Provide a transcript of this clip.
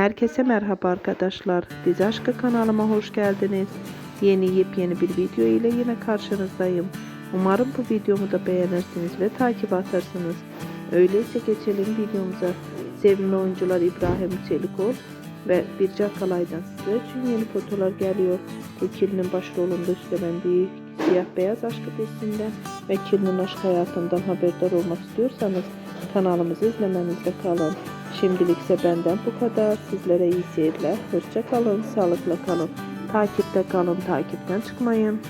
Herkese merhaba arkadaşlar. Dizi Aşkı kanalıma hoş geldiniz. Yeni yepyeni bir video ile yine karşınızdayım. Umarım bu videomu da beğenirsiniz ve takip atarsınız. Öyleyse geçelim videomuza. Sevimli oyuncular İbrahim Çelikol ve Birce Akalay'dan size için yeni fotolar geliyor. İkilinin başrolünde üstlendiği Siyah Beyaz Aşkı dizisinden ve ikilinin aşk hayatından haberdar olmak istiyorsanız kanalımızı izlemenizde kalın. Şimdilikse benden bu kadar. Sizlere iyi seyirler. Hoşça kalın, sağlıkla kalın. Takipte kalın, takipten çıkmayın.